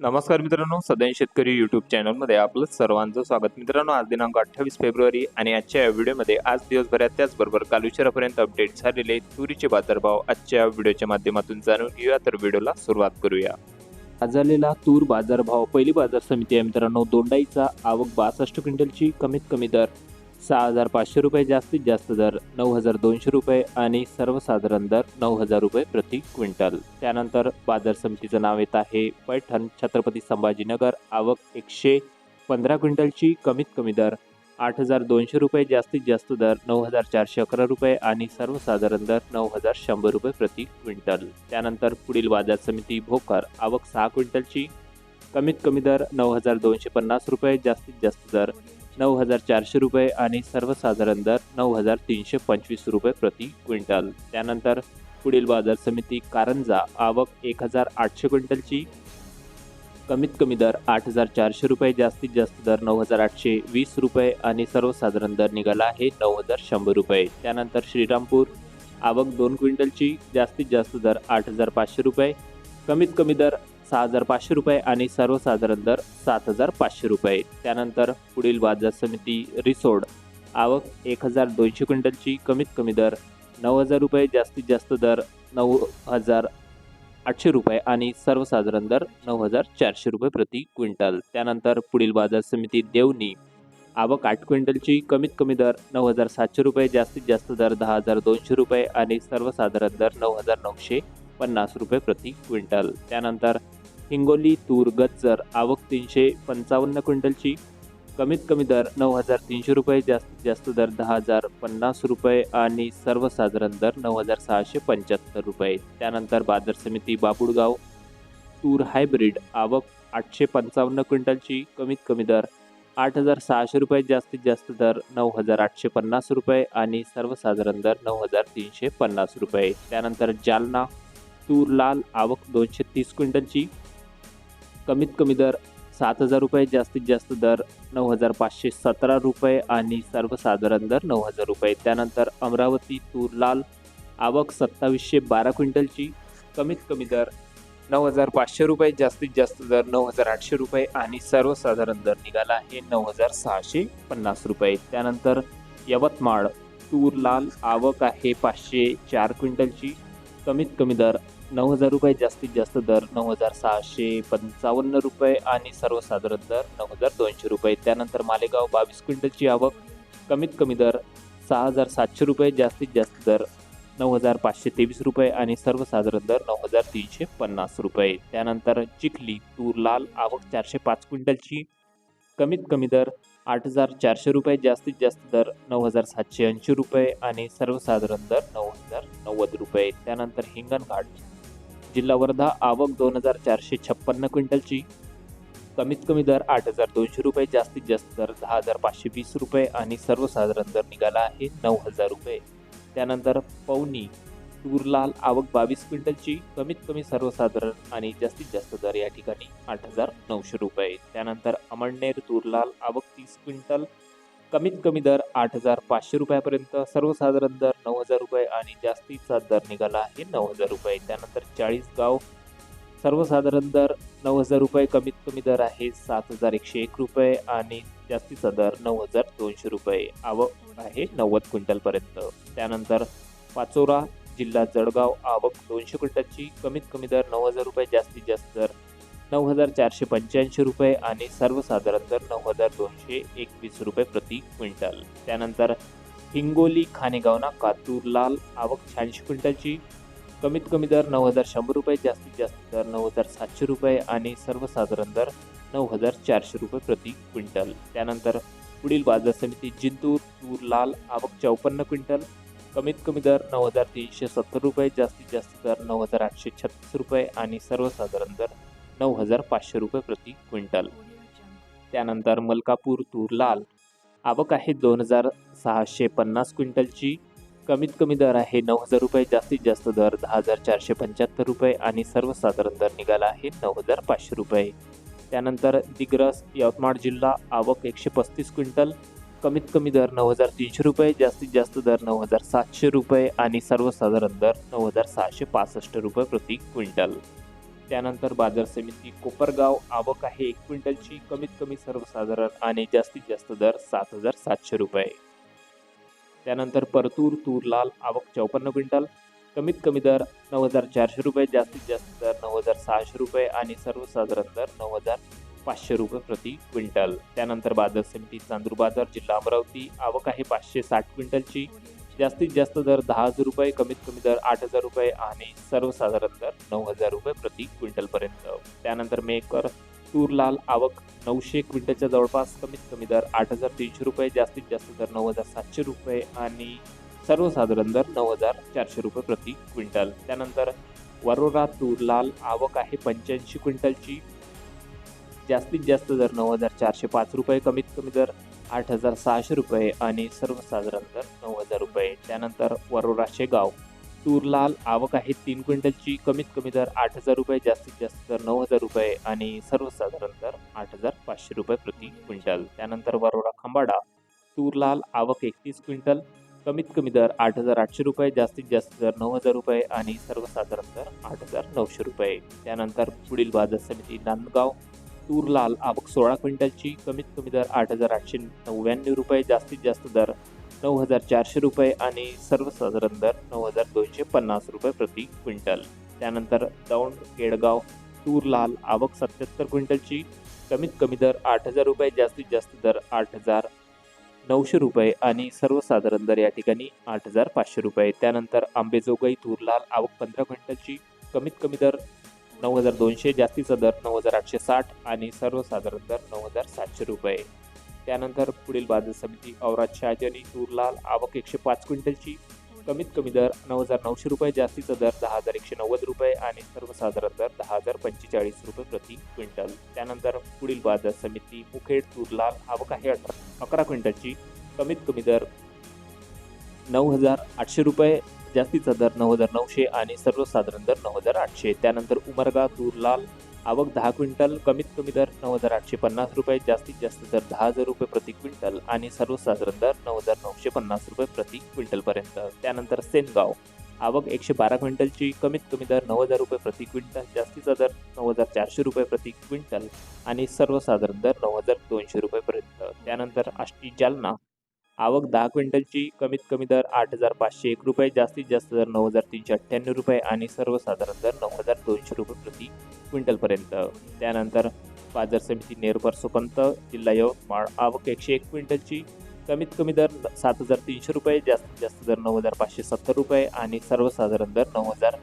नमस्कार मित्रांनो सदैन शेतकरी यूट्यूब चॅनलमध्ये आपलं सर्वांचं स्वागत. मित्रांनो आज दिनांक अठ्ठावीस फेब्रुवारी आणि आजच्या या व्हिडिओमध्ये आज दिवसभरात त्याचबरोबर काल उशिरापर्यंत अपडेट झालेले तुरीचे बाजारभाव आजच्या व्हिडिओच्या माध्यमातून जाणून घेऊया. तर व्हिडिओला सुरुवात करूया. आज झालेला तूर बाजारभाव पहिली बाजार समिती आहे मित्रांनो. दोंडाईचा आवक बासष्ट क्विंटलची कमीत कमी दर सहा हजार पाचशे रुपये जास्तीत जास्त दर नऊ हजार दोनशे रुपये आणि सर्वसाधारण दर नऊ हजार रुपये प्रति क्विंटल. त्यानंतर बाजार समितीचं नाव येत आहे पैठण छत्रपती संभाजीनगर आवक एकशे पंधरा क्विंटलची कमीत कमी दर आठ हजार दोनशे रुपये जास्तीत जास्त दर नऊ हजार चारशे अकरा रुपये आणि सर्वसाधारण दर नऊ हजार शंभर रुपये प्रति क्विंटल. त्यानंतर पुढील बाजार समिती भोकर आवक सहा क्विंटलची कमीत कमी दर नऊ हजार दोनशे पन्नास रुपये जास्तीत जास्त दर नऊ हजार चारशे रुपये आणि सर्वसाधारण दर नऊ हजार तीनशे पंचवीस रुपये प्रति क्विंटल. त्यानंतर पुढील बाजार समिती कारंजा आवक एक हजार आठशे क्विंटलची. कमीत कमी दर आठ हजार चारशे रुपये जास्तीत जास्त दर नऊ हजार आठशे वीस रुपये आणि सर्वसाधारण दर निघाला आहे नऊ हजार शंभर रुपये. त्यानंतर श्रीरामपूर आवक दोन क्विंटलची जास्तीत जास्त दर आठ हजार पाचशे रुपये. कमीत कमी दर सहा हजार पाचशे रुपये आणि सर्वसाधारण दर सात हजार पाचशे रुपये. त्यानंतर पुढील बाजार समिती रिसोड. आवक एक हजार दोनशे क्विंटलची कमीत कमी दर नऊ हजार रुपये जास्तीत जास्त दर नऊ हजार आठशे रुपये आणि सर्वसाधारण दर नऊ हजार चारशे रुपये प्रति क्विंटल. त्यानंतर पुढील बाजार समिती देवणी. आवक आठ क्विंटलची कमीत कमी दर नऊ हजार सातशे रुपये जास्तीत जास्त दर दहा हजार दोनशे रुपये आणि सर्वसाधारण दर नऊ हजार नऊशे पन्नास रुपये प्रति क्विंटल. त्यानंतर हिंगोली तूर गच्चर आवक तीनशे पंचावन्न क्विंटलची. कमीत कमी दर नऊ हजार तीनशे रुपये जास्तीत जास्त दर दहा हजार पन्नास रुपये आणि सर्वसाधारण दर नऊ हजार सहाशे पंच्याहत्तर रुपये. त्यानंतर बाजार समिती बाबुळगाव तूर हायब्रिड आवक आठशे पंचावन्न क्विंटलची. कमीत कमी दर आठ हजार सहाशे रुपये जास्तीत जास्त दर नऊ हजार आठशे पन्नास रुपये आणि सर्वसाधारण दर नऊ हजार तीनशे पन्नास रुपये. त्यानंतर जालना तूर लाल आवक दोनशे तीस क्विंटलची. कमीत कमी दर सात हजार रुपये जास्तीत जास्त दर नऊ हजार पाचशे सतरा रुपये आणि सर्वसाधारण दर नऊ हजार रुपये. त्यानंतर अमरावती तूर लाल आवक सत्तावीसशे बारा क्विंटलची कमीत कमी दर नऊ हजार पाचशे रुपये जास्तीत जास्त दर नऊ हजार आठशे रुपये आणि सर्वसाधारण दर निघाला आहे नऊ हजार सहाशे पन्नास रुपये. त्यानंतर यवतमाळ तूर लाल आवक आहे पाचशे चार क्विंटलची कमीत कमी दर नऊ हजार रुपये जास्तीत जास्त दर नऊ हजार सहाशे पंचावन्न रुपये आणि सर्वसाधारण दर नऊ हजार दोनशे रुपये. त्यानंतर मालेगाव बावीस क्विंटलची आवक कमीत कमी दर सहा हजार सातशे रुपये जास्तीत जास्त दर नऊ हजार पाचशे तेवीस रुपये आणि सर्वसाधारण दर नऊ हजार तीनशे पन्नास रुपये. त्यानंतर चिखली तूर लाल आवक चारशे पाच क्विंटलची कमीत कमी दर आठ हजार चारशे रुपये जास्तीत जास्त दर नऊ हजार सातशे ऐंशी रुपये आणि सर्वसाधारण दर नऊ हजार नव्वद रुपये. त्यानंतर हिंगणघाट जिल्हा वर्धा आवक दोन हजार चारशे छप्पन्न क्विंटलची. कमीत कमी दर आठ हजार दोनशे रुपये जास्तीत जास्त दर दहा हजार पाचशे वीस रुपये आणि सर्वसाधारण दर निघाला आहे नऊ हजार रुपये. त्यानंतर पवनी तूरलाल आवक बावीस क्विंटलची कमीत कमी सर्वसाधारण आणि जास्तीत जास्त दर या ठिकाणी आठ हजार नऊशे रुपये. त्यानंतर अमळनेर तूरलाल आवक तीस क्विंटल कमीत कमी दर आठ हजार पाचशे रुपयापर्यंत सर्वसाधारण दर नऊ हजार रुपये आणि जास्तीचा दर निघाला आहे नऊ हजार रुपये. त्यानंतर चाळीसगाव सर्वसाधारण दर नऊ हजार रुपये कमीत कमी दर आहे सात हजार एकशे एक रुपये आणि जास्तीचा दर नऊ हजार दोनशे रुपये. आवक आहे नव्वद क्विंटलपर्यंत. त्यानंतर पाचोरा जिल्हा जळगाव आवक दोनशे क्विंटलची कमीत कमी दर नऊ हजार रुपये जास्तीत जास्त दर नऊ हजार चारशे पंच्याऐंशी रुपये आणि सर्वसाधारण दर नऊ हजार दोनशे एकवीस रुपये प्रति क्विंटल. त्यानंतर हिंगोली खानेगाव कातूर लाल आवक शहाऐंशी क्विंटलची. कमीत कमी दर नऊ हजार शंभर रुपये जास्तीत जास्त दर नऊ हजार सातशे रुपये आणि सर्वसाधारण दर नऊ हजार चारशे रुपये प्रति क्विंटल. त्यानंतर पुढील बाजार समिती जिंतूर तूर लाल आवक चौपन्न क्विंटल. कमीत कमी दर नऊ हजार तीनशे सत्तर रुपये जास्तीत जास्त दर नऊ हजार आठशे छत्तीस रुपये आणि सर्वसाधारण दर नऊ हजार पाचशे रुपये प्रति क्विंटल. त्यानंतर मलकापूर तूर लाल आवक आहे दोन हजार सहाशे पन्नास क्विंटलची. कमीत कमी दर आहे नऊ हजार रुपये जास्तीत जास्त दर दहा हजार चारशे पंच्याहत्तर रुपये आणि सर्वसाधारण दर निघाला आहे नऊ हजार पाचशे रुपये. त्यानंतर दिग्रस यवतमाळ जिल्हा आवक एकशे पस्तीस क्विंटल. कमीत कमी दर नऊ हजार तीनशे रुपये जास्तीत जास्त दर नऊ हजार सातशे रुपये आणि सर्वसाधारण दर नऊ हजार सहाशे पासष्ट रुपये प्रति क्विंटल. त्यानंतर बाजार समिती कोपरगाव आवक आहे एक क्विंटलची कमीत कमी सर्वसाधारण आणि जास्तीत जास्त दर सात हजार सातशे रुपये. त्यानंतर परतूर तूर लाल आवक चौपन्न क्विंटल कमीत कमी दर नऊ हजार चारशे रुपये जास्तीत जास्त दर नऊ हजार सहाशे रुपये आणि सर्वसाधारण दर नऊ हजार पाचशे रुपये प्रति क्विंटल. त्यानंतर बाजार समिती चांदूर बाजार जिल्हा अमरावती आवक आहे पाचशे साठ क्विंटलची जास्तीत जास्त दर दहा हजार रुपये कमीत कमी दर आठ हजार रुपये आणि सर्वसाधारण दर नऊ हजार रुपये प्रति क्विंटलपर्यंत. त्यानंतर मेकर तूर लाल आवक नऊशे क्विंटलच्या जवळपास कमीत कमी दर आठ हजार तीनशे रुपये जास्तीत जास्त दर नऊ हजार सातशे रुपये आणि सर्वसाधारण दर नऊ हजार चारशे रुपये प्रति क्विंटल. त्यानंतर वरोरा तूर लाल आवक आहे पंच्याऐंशी क्विंटलची. जास्तीत जास्त दर नऊ हजार चारशे पाच रुपये कमीत कमी दर आठ हजार सहाशे रुपये आणि सर्वसाधारण दर नऊ हजार रुपये. त्यानंतर वरोरा शेगाव तूर लाल आवक आहे तीन क्विंटलची कमीत कमी दर आठ हजार रुपये जास्तीत जास्त दर नऊ हजार रुपये आणि सर्वसाधारण दर आठ हजार पाचशे रुपये प्रति क्विंटल. त्यानंतर वरोरा खंबाडा तूर लाल आवक एकतीस क्विंटल कमीत कमी दर आठ हजार आठशे रुपये जास्तीत जास्त दर नऊ हजार रुपये आणि सर्वसाधारण दर आठ हजार नऊशे रुपये. त्यानंतर पुढील बाजार समिती नांदगाव तूर लाल आवक सोळा क्विंटलची कमीत कमी दर आठ हजार आठशे नव्याण्णव रुपये जास्तीत जास्त दर नऊ हजार चारशे रुपये आणि सर्वसाधारण दर नऊ हजार दोनशे पन्नास रुपये प्रति क्विंटल. त्यानंतर दौंड केडगाव तूर लाल आवक सत्याहत्तर क्विंटलची कमीत कमी दर आठ हजार रुपये जास्तीत जास्त दर आठ हजार नऊशे रुपये आणि सर्वसाधारण दर या ठिकाणी आठ हजार पाचशे रुपये. त्यानंतर आंबेजोगाई तूर लाल आवक पंधरा क्विंटलची कमीत कमी दर नऊ हजार दोनशे जास्तीचा दर नऊ हजार आठशे साठ आणि सर्वसाधारण दर नऊ हजार सातशे रुपये. त्यानंतर पुढील बाजार समिती औराद शहाजनी तूर लाल आवक एकशे पाच क्विंटलची. कमीत कमी दर नऊ हजार नऊशे रुपये जास्तीचा दर दहा हजार एकशे नव्वद रुपये आणि सर्वसाधारण दर दहा हजार पंचेचाळीस रुपये प्रति क्विंटल. त्यानंतर पुढील बाजार समिती मुखेड तूर लाल आवक आहे अठरा अकरा क्विंटलची. कमीत कमी दर नऊ हजार आठशे रुपये जास्तीचा दर नऊ हजार नऊशे आणि सर्वसाधारण दर नऊ हजार आठशे. त्यानंतर उमरगा तूर लाल आवक दहा क्विंटल कमीत कमी दर नऊ हजार आठशे पन्नास रुपये जास्तीत जास्त दर दहा हजार रुपये प्रति क्विंटल आणि सर्वसाधारण दर नऊ हजार नऊशे पन्नास रुपये प्रति क्विंटलपर्यंत. त्यानंतर सेनगाव आवक एकशे बारा क्विंटलची कमीत कमी दर नऊ हजार रुपये प्रति क्विंटल जास्तीचा दर नऊ हजार चारशे रुपये प्रति क्विंटल आणि सर्वसाधारण दर नऊ हजार दोनशे रुपयेपर्यंत त्यानंतर आष्टी जालना आवक दहा क्विंटलची कमीत कमी दर आठ हजार पाचशे एक रुपये जास्तीत जास्त दर नऊ हजार तीनशे अठ्ठ्याण्णव रुपये आणि सर्वसाधारण दर नऊ हजार दोनशे रुपये प्रति क्विंटलपर्यंत. त्यानंतर बाजार समिती नेरपर सुपंत जिल्हा यवतमाळ आवक एकशे एक क्विंटलची कमीत कमी दर सात हजार तीनशे रुपये जास्तीत जास्त दर नऊ हजार पाचशे सत्तर रुपये आणि सर्वसाधारण दर नऊ हजार.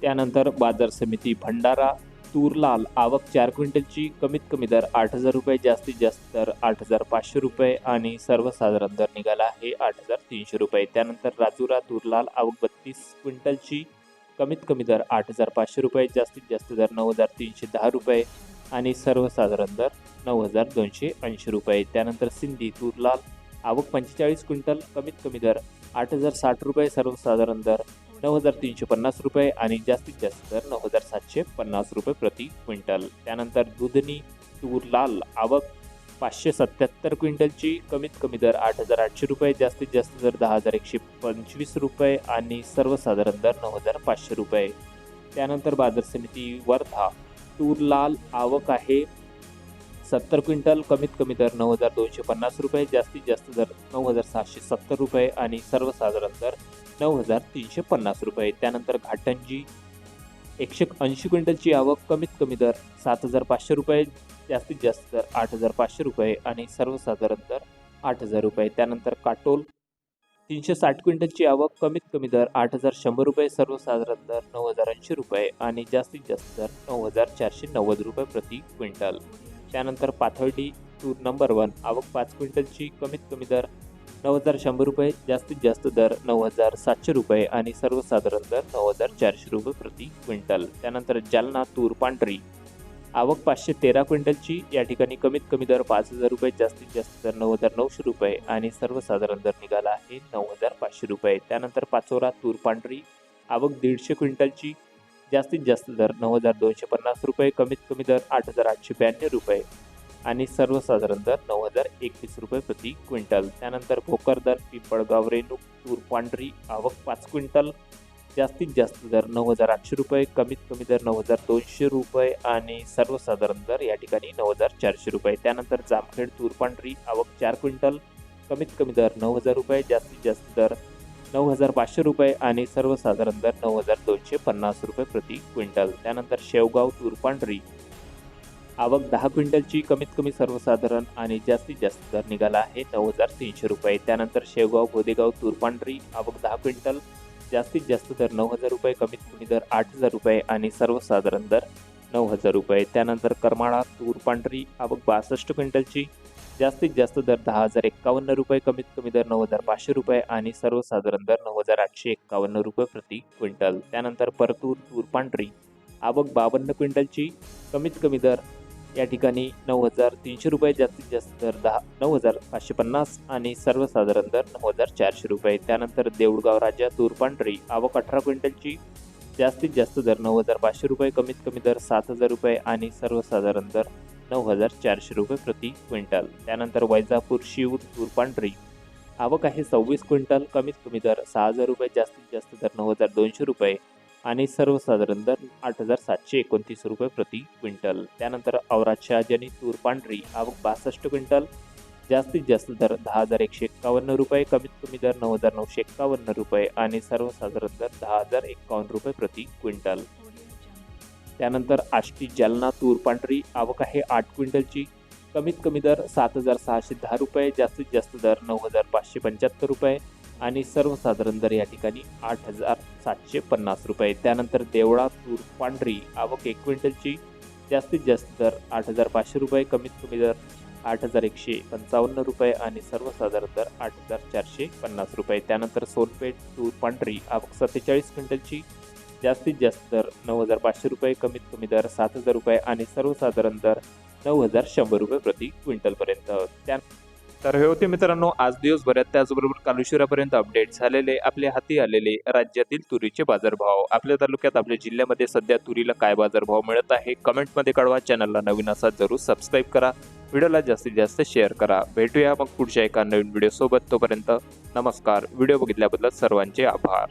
त्यानंतर बाजार समिती भंडारा तूर लाल आवक चार क्विंटलची कमीत कमी दर आठ हजार रुपये जास्तीत जास्त दर आठ हजार पाचशे रुपये आणि सर्वसाधारण दर निघाला आहे आठ हजार तीनशे रुपये. त्यानंतर राजुरा तूर लाल आवक बत्तीस क्विंटलची कमीत कमी दर आठ हजार पाचशे रुपये जास्तीत जास्त दर नऊ हजार तीनशे दहा रुपये आणि सर्वसाधारण दर नऊ हजार दोनशे ऐंशी रुपये. त्यानंतर सिंधी तूर लाल आवक पंचेचाळीस क्विंटल कमीत कमी दर आठ हजार साठ रुपये सर्वसाधारण दर नऊ हजार तीनशे पन्नास रुपये आणि जास्तीत जास्त दर नऊ हजार सातशे पन्नास रुपये प्रति क्विंटल. त्यानंतर दुधनी तूर लाल आवक पाचशे सत्याहत्तर क्विंटलची कमीत कमी दर आठ हजार आठशे रुपये जास्तीत जास्त दर दहा हजार एकशे पंचवीस रुपये आणि सर्वसाधारण दर नऊ हजार पाचशे रुपये. त्यानंतर बाजार समिती वर्धा तूर लाल आवक आहे सत्तर क्विंटल कमीत कमी दर नऊ हजार दोनशे पन्नास रुपये जास्तीत जास्त दर नऊ हजार सहाशे सत्तर रुपये आणि सर्वसाधारण दर नऊ हजार तीनशे पन्नास रुपये. त्यानंतर घाटंजी एकशे ऐंशी क्विंटलची आवक कमीत कमी दर सात हजार पाचशे रुपये जास्तीत जास्त दर आठ हजार पाचशे रुपये आणि सर्वसाधारण दर आठ हजार रुपये. त्यानंतर काटोल तीनशे साठ क्विंटलची आवक कमीत कमी दर आठ हजार शंभर रुपये सर्वसाधारण दर नऊ हजार ऐंशी रुपये आणि जास्तीत जास्त दर नऊ हजार चारशे नव्वद रुपये प्रति क्विंटल. त्यानंतर पाथर्डी टूर नंबर वन आवक पाच क्विंटलची कमीत कमी दर नऊ हजार शंभर रुपये जास्तीत जास्त दर नऊ हजार सातशे रुपये आणि सर्वसाधारण दर नऊ हजार चारशे रुपये प्रति क्विंटल. त्यानंतर जालना तूर पांढरी. आवक पाचशे तेरा क्विंटलची या ठिकाणी कमीत कमी दर पाच हजार रुपये जास्तीत जास्त दर नऊ हजार नऊशे रुपये आणि सर्वसाधारण दर निघाला आहे नऊ हजार पाचशे रुपये. त्यानंतर पाचोरा तूर पांढरी आवक दीडशे क्विंटलची जास्तीत जास्त दर नऊ हजार दोनशे पन्नास रुपये कमीत कमी दर आठ हजार आठशे ब्याण्णव रुपये. आणि सर्वसाधारण दर नऊ हजार एकवीस रुपये प्रति क्विंटल. त्यानंतर भोकर दर पिंपळगाव रेणूक तूर पांढरी आवक पाच क्विंटल. जास्तीत जास्त दर नऊ हजार आठशे रुपये कमीत कमी दर नऊ हजार दोनशे रुपये आणि सर्वसाधारण दर या ठिकाणी नऊ हजार चारशे रुपये. त्यानंतर जामखेड तूर पांढरी आवक चार क्विंटल कमीत कमी दर नऊ हजार रुपये जास्तीत जास्त दर नऊ हजार पाचशे रुपये आणि सर्वसाधारण दर नऊ हजार दोनशे पन्नास रुपये प्रति क्विंटल. त्यानंतर शेवगाव तूर पांढरी आवक दहा क्विंटलची कमीत कमी सर्वसाधारण आणि जास्तीत जास्त दर निघाला आहे नऊ हजार तीनशे रुपये. त्यानंतर शेवगाव गोदेगाव तुरपांढरी आवक दहा क्विंटल जास्तीत जास्त दर नऊ हजार रुपये कमीत कमी दर आठ हजार रुपये आणि सर्वसाधारण दर नऊ हजार रुपये. त्यानंतर करमाळा तूरपांढरी आवक बासष्ट क्विंटलची जास्तीत जास्त दर दहा हजार एक्कावन्न रुपये कमीत कमी दर नऊ हजार पाचशे रुपये आणि सर्वसाधारण दर नऊ हजार आठशे एक्कावन्न रुपये प्रति क्विंटल. त्यानंतर परतूर तूरपांढरी आवक बावन्न क्विंटलची कमीत कमी दर या ठिकाणी नऊ हजार तीनशे रुपये जास्तीत जास्त दर दहा नऊ हजार पाचशे पन्नास आणि सर्वसाधारण दर नऊ हजार चारशे रुपये. त्यानंतर देऊळगाव राजा तूर पांढरी आवक अठरा क्विंटलची जास्तीत जास्त दर नऊ हजार पाचशे रुपये कमीत कमी दर सात हजार रुपये आणि सर्वसाधारण दर नऊ हजार चारशे रुपये प्रति क्विंटल. त्यानंतर वैजापूर शिव तूर पांढरी आवक आहे सव्वीस क्विंटल कमीत कमी दर सहा हजार रुपये जास्तीत जास्त दर नऊ हजार दोनशे रुपये. आणि सर्वसाधारण दर आठ हजार सातशे एकोणतीस रुपये प्रति क्विंटल. त्यानंतर औराद आणि तूर पांढरी आवक बासष्ट क्विंटल जास्तीत जास्त दर दहा हजार एकशे एक्कावन्न रुपये कमीत कमी दर नऊ हजार नऊशे एक्कावन्न रुपये आणि सर्वसाधारण दर दहा हजार एक्कावन्न रुपये प्रति क्विंटल. त्यानंतर आष्टी जालना तूर पांढरी आवक आहे आठ क्विंटलची कमीत कमी दर सात हजार सहाशे दहा रुपये जास्तीत जास्त दर नऊ हजार पाचशे पंच्याहत्तर रुपये आणि सर्वसाधारण दर या ठिकाणी आठ हजार सातशे पन्नास रुपये. त्यानंतर देवळा तूर पांढरी आवक एक क्विंटलची. जास्तीत जास्त दर आठ हजार पाचशे रुपये कमीत कमी दर आठ हजार एकशे पंचावन्न रुपये आणि सर्वसाधारण दर आठ हजार चारशे पन्नास रुपये. त्यानंतर सोनपेठ तूर पांढरी आवक सत्तेचाळीस क्विंटलची. जास्तीत जास्त दर नऊ हजार पाचशे रुपये कमीत कमी दर सात हजार रुपये आणि सर्वसाधारण दर नऊ हजार शंभर रुपये प्रति क्विंटलपर्यंत. त्या तर हे होते मित्रांनो आज दिवसभरात त्याचबरोबर कालुशिरापर्यंत अपडेट झालेले आपल्या हाती आलेले राज्यातील तुरीचे बाजारभाव. आपल्या तालुक्यात आपल्या जिल्ह्यामध्ये सध्या तुरीला काय बाजारभाव मिळत आहे कमेंटमध्ये कळवा. चॅनलला नवीन असा जरूर सबस्क्राईब करा. व्हिडिओला जास्तीत जास्त शेअर करा. भेटूया मग पुढच्या एका नवीन व्हिडिओ सोबत. तोपर्यंत नमस्कार. व्हिडिओ बघितल्याबद्दल सर्वांचे आभार.